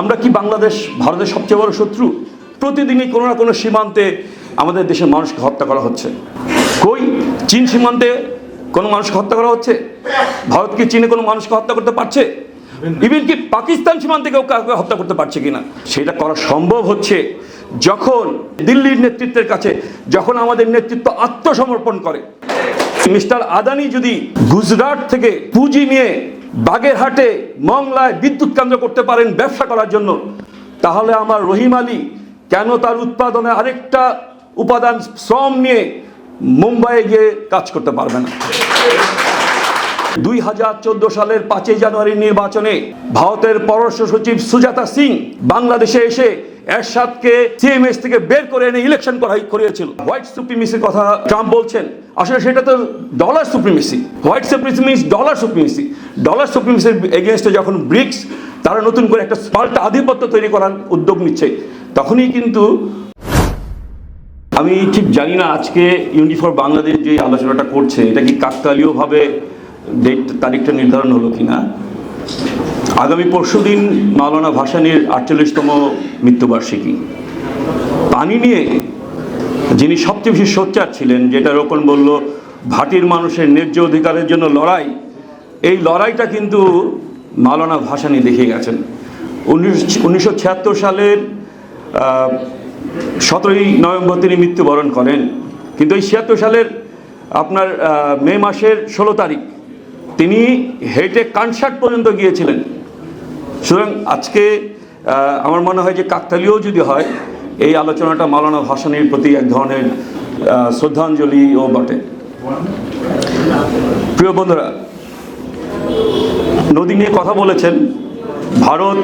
আমরা কি বাংলাদেশ ভারতের সবচেয়ে বড় শত্রু? প্রতিদিনই কোনো না কোনো সীমান্তে আমাদের দেশের মানুষকে হত্যা করা হচ্ছে। কই? চীন সীমান্তে কোনো মানুষকে হত্যা করা হচ্ছে? ভারত কি চীনে কোনো মানুষকে হত্যা করতে পারছে? ইভেন কি পাকিস্তান সীমান্তে কেউ কাউকে হত্যা করতে পারছে কিনা? সেটা করা সম্ভব হচ্ছে যখন দিল্লির নেতৃত্বের কাছে, যখন আমাদের নেতৃত্ব আত্মসমর্পণ করে। মিস্টার আদানি যদি গুজরাট থেকে পুঁজি নিয়ে বাগেরহাটে মংলায় বিদ্যুৎ কেন্দ্র করতে পারেন ব্যবসা করার জন্য। তাহলে আমার রহিম আলী কেন তার উৎপাদনে আরেকটা উপাদান শ্রম নিয়ে মুম্বাইয়ে গিয়ে কাজ করতে পারবে না? দুই হাজার চোদ্দ সালের পাঁচই জানুয়ারি নির্বাচনে ভারতের পররাষ্ট্র সচিব সুজাতা সিং বাংলাদেশে এসে এরশাদকে সিএমএস থেকে বের করে এনে ইলেকশন করাই করিয়েছিল। হোয়াইট সুপ্রিমেসির কথা ট্রাম্প বলছেন। আসলে সেটা তো dollar supremacy white supremacy dollar supremacy dollar সুপ্রিমেসির এগেনস্টে যখন ব্রিক্স তারা নতুন করে একটা পাল্টা আধিপত্য তৈরি করার উদ্যোগ নিচ্ছে। তখনই কিন্তু আমি ঠিক জানি না আজকে ইউনিফর বাংলাদেশ যে আলোচনাটা করছে, এটা কি কাকতালীয়ভাবে ডেট তারিখটা নির্ধারণ হলো কিনা? আগামী পরশু দিন মাওলানা ভাসানির আটচল্লিশতম মৃত্যুবার্ষিকী। পানি নিয়ে যিনি সবচেয়ে বেশি সোচ্চার ছিলেন, যেটা রোপণ বলল, ভাটির মানুষের ন্যায্য অধিকারের জন্য লড়াই এই লড়াইটা কিন্তু মাওলানা ভাসানি দেখে গেছেন। উনিশশো ছিয়াত্তর সালের সতেরোই নভেম্বর তিনি মৃত্যুবরণ করেন। কিন্তু এই ছিয়াত্তর সালের আপনার মে মাসের ষোলো তারিখ তিনি হেটে কনসার্ট পর্যন্ত গিয়েছিলেন। সুতরাং আজকে আমার মনে হয় যে কাকতালীয় যদি হয়, এই আলোচনাটা মাওলানা ভাসানির প্রতি এক ধরনের শ্রদ্ধাঞ্জলিও বটে। প্রিয় বন্ধুরা নদী নিয়ে কথা বলেছেন। ভারত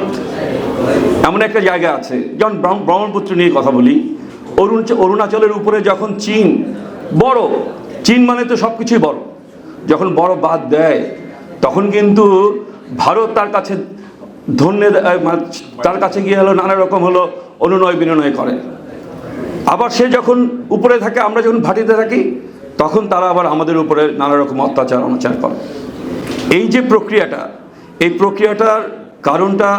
এমন একটা জায়গা আছে। যেমন ব্রহ্মপুত্র নিয়ে কথা বলি, অরুণ- অরুণাচলের উপরে যখন চীন বড়, চীন মানে তো সব কিছুই বড়। যখন বড় বাদ দেয়, তখন কিন্তু ভারত তার কাছে ধন্যে মানে তার কাছে গিয়ে হলো নানা রকম হলো অনুনয় বিনয় করে। আবার সে যখন উপরে থাকে, আমরা যখন ভাটিতে থাকি, তখন তারা আবার আমাদের উপরে নানা রকম অত্যাচার, অনাচার করে। এই যে প্রক্রিয়াটা প্রক্রিয়াটার কারণটা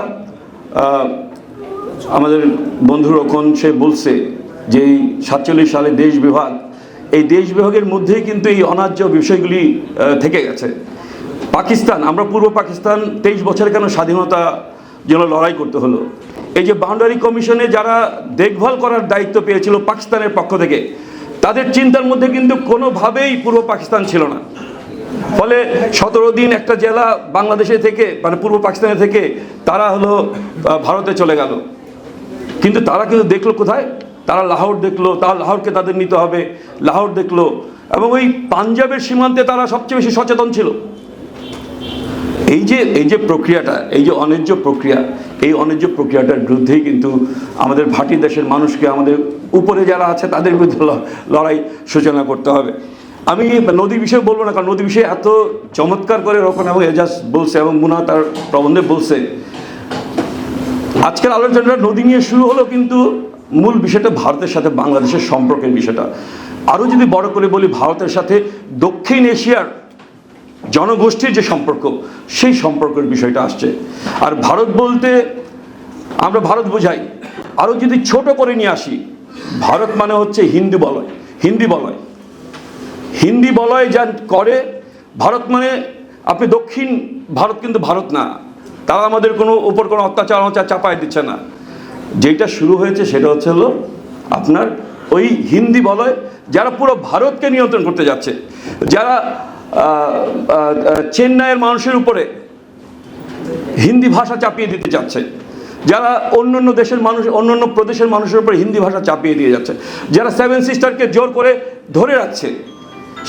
আমাদের বন্ধু রকম সে বলছে যে এই সাতচল্লিশ সালে দেশ বিভাগ, এই দেশ বিভাগের মধ্যেই কিন্তু এই অনার্য বিষয়গুলি থেকে গেছে। পাকিস্তান, আমরা পূর্ব পাকিস্তান তেইশ বছরে কেন স্বাধীনতা জন্য লড়াই করতে হলো? এই যে বাউন্ডারি কমিশনে যারা দেখভাল করার দায়িত্ব পেয়েছিল পাকিস্তানের পক্ষ থেকে, তাদের চিন্তার মধ্যে কিন্তু কোনোভাবেই পূর্ব পাকিস্তান ছিল না। ফলে সতেরো দিন একটা জেলা বাংলাদেশে থেকে মানে পূর্ব পাকিস্তানে থেকে তারা হলো ভারতে চলে গেল। কিন্তু তারা কিন্তু দেখল কোথায়? তারা লাহোর দেখল তারা লাহোরকে তাদের নিতে হবে, লাহোর দেখল। এবং ওই পাঞ্জাবের সীমান্তে তারা সবচেয়ে বেশি সচেতন ছিল। এই যে এই যে প্রক্রিয়াটা, এই যে অন্যায্য প্রক্রিয়া, এই অন্যায্য প্রক্রিয়াটার বিরুদ্ধেই কিন্তু আমাদের ভাটি দেশের মানুষকে আমাদের উপরে যারা আছে তাদের বিরুদ্ধে লড়াই সূচনা করতে হবে। আমি নদী বিষয়ে বলব না, কারণ নদী বিষয়ে এত চমৎকার করে রোপণ এবং এজাজ বলছে এবং মুনা তার প্রবন্ধে বলছে। আজকের আলোচনাটা নদী নিয়ে শুরু হলো কিন্তু মূল বিষয়টা ভারতের সাথে বাংলাদেশের সম্পর্কের বিষয়টা। আরও যদি বড় করে বলি, ভারতের সাথে দক্ষিণ এশিয়ার জনগোষ্ঠীর যে সম্পর্ক, সেই সম্পর্কের বিষয়টা আসছে। আর ভারত বলতে আমরা ভারত বোঝাই। আরও যদি ছোট করে নিয়ে আসি, ভারত মানে হচ্ছে হিন্দু বলয়, হিন্দি বলয়। হিন্দি বলয় যা করে, ভারত মানে আপনি দক্ষিণ ভারত কিন্তু ভারত না। তারা আমাদের কোনো উপর কোনো অত্যাচার অত্যাচার চাপায় দিচ্ছে না। যেটা শুরু হয়েছে সেটা হচ্ছে হলো আপনার ওই হিন্দি বলয় যারা পুরো ভারতকে নিয়ন্ত্রণ করতে যাচ্ছে। যারা চেন্নাইয়ের মানুষের উপরে হিন্দি ভাষা চাপিয়ে দিতে চাচ্ছে যারা অন্য অন্য দেশের মানুষ, অন্য অন্য প্রদেশের মানুষের উপরে হিন্দি ভাষা চাপিয়ে দিয়ে যাচ্ছে। যারা সেভেন সিস্টারকে জোর করে ধরে রাখছে।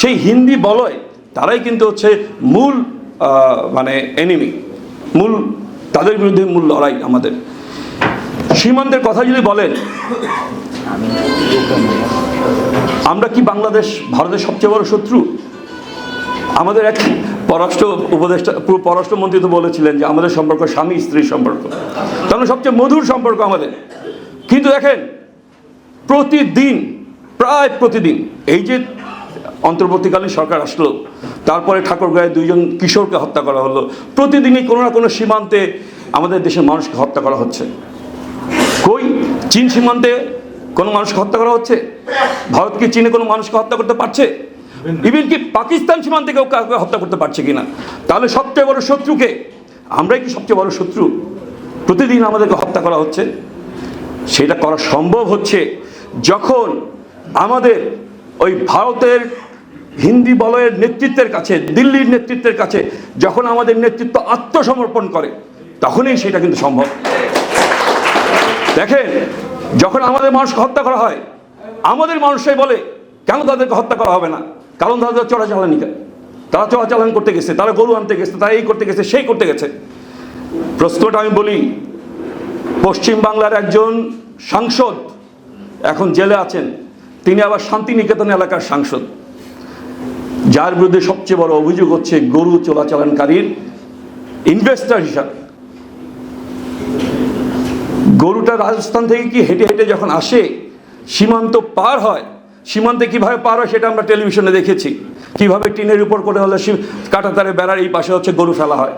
সেই হিন্দি বলয়, তারাই কিন্তু হচ্ছে মূল মানে এনিমি মূল, তাদের বিরুদ্ধে মূল লড়াই আমাদের। সীমান্তের কথা যদি বলেন, আমরা কি বাংলাদেশ ভারতের সবচেয়ে বড় শত্রু? আমাদের এক পররাষ্ট্র উপদেষ্টা পররাষ্ট্রমন্ত্রী তো বলেছিলেন যে আমাদের সম্পর্ক স্বামী স্ত্রীর সম্পর্ক। মানে সবচেয়ে মধুর সম্পর্ক আমাদের। কিন্তু দেখেন, প্রতিদিন, প্রায় প্রতিদিন, এই যে অন্তর্বর্তীকালীন সরকার আসলো। তারপরে ঠাকুরগাঁয়ে দুইজন কিশোরকে হত্যা করা হলো। প্রতিদিনই কোনো না কোনো সীমান্তে আমাদের দেশের মানুষকে হত্যা করা হচ্ছে। কই? চীন সীমান্তে কোনো মানুষকে হত্যা করা হচ্ছে? ভারত কি চীনে কোনো মানুষকে হত্যা করতে পারছে? ইভেন কি পাকিস্তান সীমান্তে কেউ কাউকে হত্যা করতে পারছে কিনা? তাহলে সবচেয়ে বড় শত্রুকে? আমরাই কি সবচেয়ে বড় শত্রু? প্রতিদিন আমাদেরকে হত্যা করা হচ্ছে। সেটা করা সম্ভব হচ্ছে যখন আমাদের ওই ভারতের হিন্দি বলয়ের নেতৃত্বের কাছে, দিল্লির নেতৃত্বের কাছে যখন আমাদের নেতৃত্ব আত্মসমর্পণ করে, তখনই সেটা কিন্তু সম্ভব। দেখেন, যখন আমাদের মানুষকে হত্যা করা হয়, আমাদের মানুষই বলে, কেন তাদেরকে হত্যা করা হবে না? কারণ তাদের চোরাচালানি তারা চোরাচালান করতে গেছে, তারা গরু আনতে গেছে, তারা এই করতে গেছে, সেই করতে গেছে। প্রশ্নটা আমি বলি, পশ্চিম বাংলার একজন সাংসদ এখন জেলে আছেন, তিনি আবার শান্তিনিকেতন এলাকার সাংসদ। যার বিরুদ্ধে সবচেয়ে বড় অভিযোগ হচ্ছে গরু চোরাচালানকারীর ইনভেস্টর হিসাবে। গরুটা রাজস্থান থেকে কি হেঁটে হেঁটে যখন আসে, সীমান্ত পার হয়, সীমান্তে কীভাবে পার হয় সেটা আমরা টেলিভিশনে দেখেছি। কীভাবে টিনের উপর করে হলে কাটাতারে বেড়ার এই পাশে হচ্ছে গরু ফেলা হয়।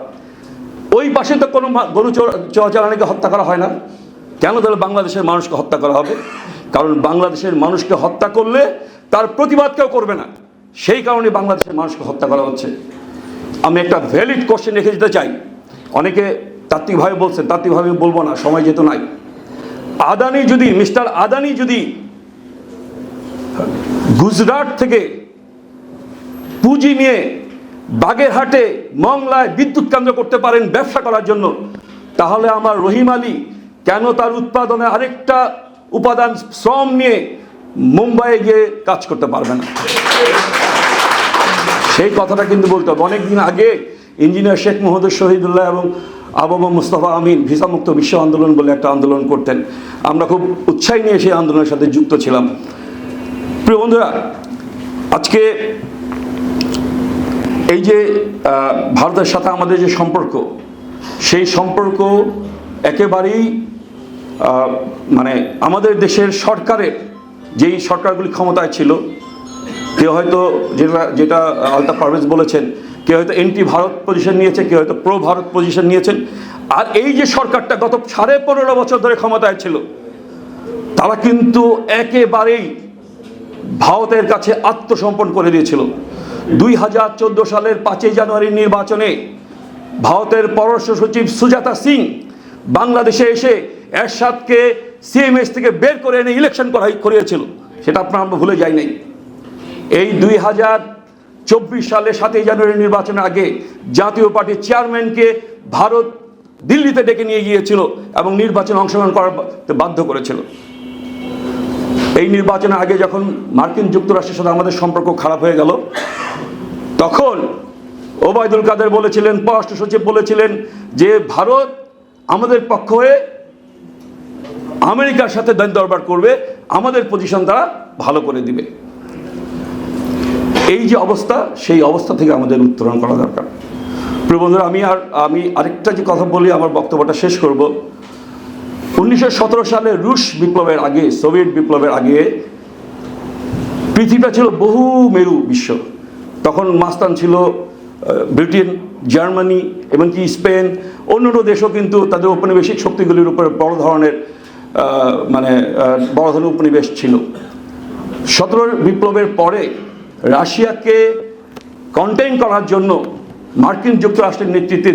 ওই পাশে তো কোনো গরু চোরাচালানিকে হত্যা করা হয় না। কেন তাহলে বাংলাদেশের মানুষকে হত্যা করা হবে? কারণ বাংলাদেশের মানুষকে হত্যা করলে তার প্রতিবাদ কেউ করবে না। সেই কারণে বাংলাদেশের মানুষকে হত্যা করা হচ্ছে। আমি একটা ভ্যালিড কোশ্চেন রেখে যেতে চাই। অনেকে তাত্ত্বিকভাবে বলছেন তাত্ত্বিকভাবে বলব না, সময় যেত নাই। আদানি যদি, মিস্টার আদানি যদি গুজরাট থেকে পুঁজি নিয়ে বাগেরহাটে মংলায় বিদ্যুৎ কেন্দ্র করতে পারেন ব্যবসা করার জন্য, তাহলে আমার রহিম আলী কেন তার উৎপাদনে আরেকটা উপাদান শ্রম নিয়ে মুম্বাইয়ে গিয়ে কাজ করতে পারবে না। সেই কথাটা কিন্তু বলতে হবে। অনেকদিন আগে ইঞ্জিনিয়ার শেখ মোহাম্মদ শহীদুল্লাহ এবং আবাবা মুস্তফা আমিন ভিসামুক্ত বিশ্ব আন্দোলন বলে একটা আন্দোলন করতেন। আমরা খুব উৎসাহী নিয়ে সেই আন্দোলনের সাথে যুক্ত ছিলাম। প্রিয় বন্ধুরা, আজকে এই যে ভারতের সাথে আমাদের যে সম্পর্ক, সেই সম্পর্ক একেবারেই মানে আমাদের দেশের সরকারের যেই সরকারগুলি ক্ষমতায় ছিল, কেউ হয়তো যেটা যেটা আলতা পারভেজ বলেছেন, কেউ হয়তো এন্টি ভারত পজিশন নিয়েছে, কেউ হয়তো প্রো ভারত পজিশন নিয়েছেন। আর এই যে সরকারটা গত সাড়ে পনেরো বছর ধরে ক্ষমতায় ছিল, তারা কিন্তু একেবারেই ভারতের কাছে আত্মসমর্পণ করে দিয়েছিল। দুই হাজার চোদ্দ সালের পাঁচই জানুয়ারি নির্বাচনে ভারতের পররাষ্ট্র সচিব সুজাতা সিং বাংলাদেশে এসে এরশাদকে সিএমএস থেকে বের করে এনে ইলেকশন করাই করিয়েছিল। সেটা আপনার আমরা ভুলে যাই নাই। এই দুই হাজার চব্বিশ সালে সাতই জানুয়ারি নির্বাচনের আগে জাতীয় পার্টির চেয়ারম্যানকে ভারত দিল্লিতে ডেকে নিয়ে গিয়েছিল এবং নির্বাচনে অংশগ্রহণ করার বাধ্য করেছিল। এই নির্বাচনের আগে যখন মার্কিন যুক্তরাষ্ট্রের সাথে আমাদের সম্পর্ক খারাপ হয়ে গেল, তখন ওবায়দুল কাদের বলেছিলেন, পররাষ্ট্র সচিব বলেছিলেন যে, ভারত আমাদের পক্ষ হয়ে আমেরিকার সাথে দেন দরবার করবে, আমাদের পজিশন তারা ভালো করে দিবে। এই যে অবস্থা, সেই অবস্থা থেকে আমাদের উত্তরণ করা দরকার। প্রিয় বন্ধুরা, আমি আর, আমি আরেকটা যে কথা বলি, আমার বক্তব্যটা শেষ করব। উনিশশো সতেরো সালে রুশ বিপ্লবের আগে, সোভিয়েত বিপ্লবের আগে, পৃথিবীটা ছিল বহু মেরু বিশ্ব। তখন মাস্তান ছিল ব্রিটেন, জার্মানি, এমনকি স্পেন, অন্যান্য দেশও কিন্তু তাদের ঔপনিবেশিক শক্তিগুলির উপরে বড় ধরনের মানে বড় ধরনের উপনিবেশ ছিল। সতেরো বিপ্লবের পরে রাশিয়াকে কন্টেইন করার জন্য মার্কিন যুক্তরাষ্ট্রের নেতৃত্বে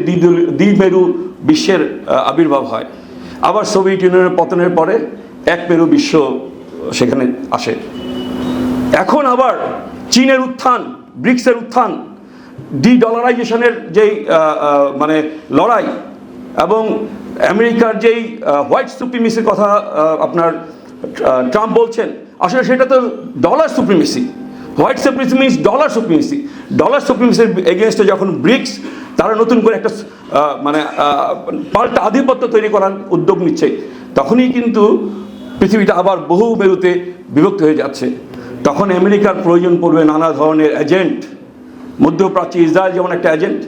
দ্বিমেরু বিশ্বের আবির্ভাব হয়। আবার সোভিয়েত ইউনিয়নের পতনের পরে এক মেরু বিশ্ব সেখানে আসে। এখন আবার চীনের উত্থান, ব্রিক্সের উত্থান, ডি, ডলারাইজেশনের যেই মানে লড়াই এবং আমেরিকার যেই হোয়াইট সুপ্রিমেসির কথা আপনার ট্রাম্প বলছেন, আসলে সেটা তো dollar supremacy white supremacy dollar supremacy dollar সুপ্রিমেসির এগেনস্টে যখন ব্রিক্স তারা নতুন করে একটা মানে পাল্টা আধিপত্য তৈরি করার উদ্যোগ নিচ্ছে, তখনই কিন্তু পৃথিবীটা আবার বহু মেরুতে বিভক্ত হয়ে যাচ্ছে। তখন আমেরিকার প্রয়োজন পড়বে নানা ধরনের এজেন্ট মধ্যপ্রাচ্যে ইসরায়েল যেমন একটা এজেন্ট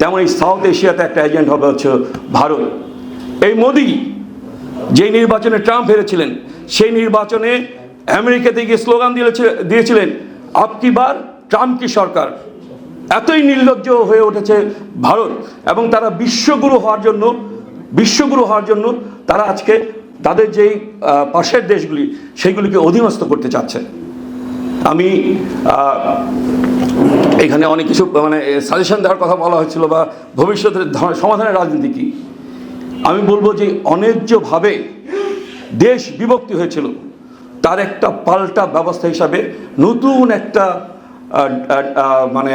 তেমন এই সাউথ এশিয়াতে একটা এজেন্ট হবে হচ্ছে ভারত। এই মোদি যেই নির্বাচনে ট্রাম্প হেরেছিলেন, সেই নির্বাচনে আমেরিকাতে গিয়ে স্লোগান দিয়েছিল- দিয়েছিলেন আপকি বার, ট্রাম্প কি সরকার। এতই নির্লজ্জ হয়ে উঠেছে ভারত এবং তারা বিশ্বগুরু হওয়ার জন্য, বিশ্বগুরু হওয়ার জন্য তারা আজকে তাদের যেই পাশের দেশগুলি, সেইগুলিকে অধীনস্থ করতে চাচ্ছে। আমি এখানে অনেক কিছু মানে সাজেশন দেওয়ার কথা বলা হয়েছিল বা ভবিষ্যতের সমাধানের রাজনীতি কী? আমি বলব যে অন্যায্যভাবে দেশ বিভক্তি হয়েছিল, তার একটা পাল্টা ব্যবস্থা হিসাবে নতুন একটা মানে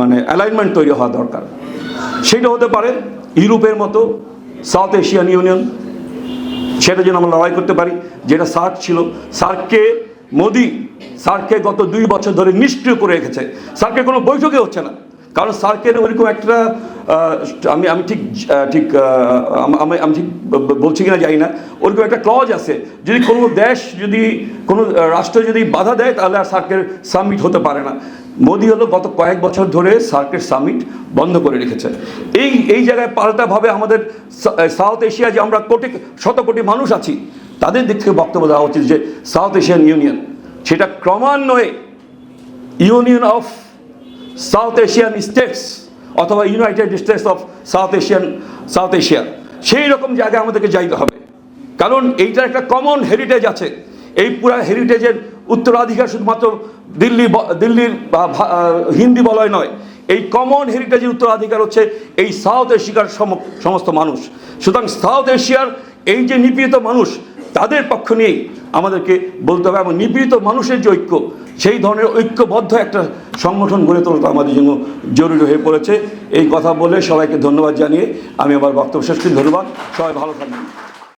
মানে অ্যালাইনমেন্ট তৈরি হওয়া দরকার। সেটা হতে পারে ইউরোপের মতো সাউথ এশিয়ান ইউনিয়ন সেটা যেন আমরা লড়াই করতে পারি, যেটা সার্ক ছিল। সার্ককে মোদি, সার্ককে গত দুই বছর ধরে নিষ্ক্রিয় করে রেখেছে। সার্কের কোনো বৈঠকে হচ্ছে না। কারণ সার্কের ওইরকম একটা আমি আমি ঠিক ঠিক আমি আমি ঠিক বলছি কিনা জানি না। ওরকম একটা ক্লজ আছে, যদি কোনো দেশ যদি, কোনো রাষ্ট্র যদি বাধা দেয়, তাহলে আর সার্কের সামিট হতে পারে না। মোদি হলো গত কয়েক বছর ধরে সার্কের সামিট বন্ধ করে রেখেছে। এই এই জায়গায় পাল্টাভাবে আমাদের সাউথ এশিয়া যে আমরা কোটি, শত কোটি মানুষ আছি, তাদের দিক থেকে বক্তব্য দেওয়া উচিত যে সাউথ এশিয়ান ইউনিয়ন সেটা ক্রমান্বয়ে union of South Asian states অথবা United States of South Asian South Asia সেই রকম জায়গায় আমাদেরকে যাইতে হবে। কারণ এইটার একটা কমন হেরিটেজ আছে। এই পুরো হেরিটেজের উত্তরাধিকার শুধুমাত্র দিল্লি দিল্লির হিন্দি বলয় নয়। এই কমন হেরিটেজের উত্তরাধিকার হচ্ছে এই সাউথ এশিয়ার সম- সমস্ত মানুষ। সুতরাং সাউথ এশিয়ার এই যে নিপীড়িত মানুষ, তাদের পক্ষ নিয়েই আমাদেরকে বলতে হবে। এবং নিপীড়িত মানুষের যে ঐক্য সেই ধরনের ঐক্যবদ্ধ একটা সংগঠন গড়ে তোলা আমাদের জন্য জরুরি হয়ে পড়েছে। এই কথা বলে সবাইকে ধন্যবাদ জানিয়ে আমি আবার বক্তব্য শেষ করি। ধন্যবাদ। সবাই ভালো থাকবেন।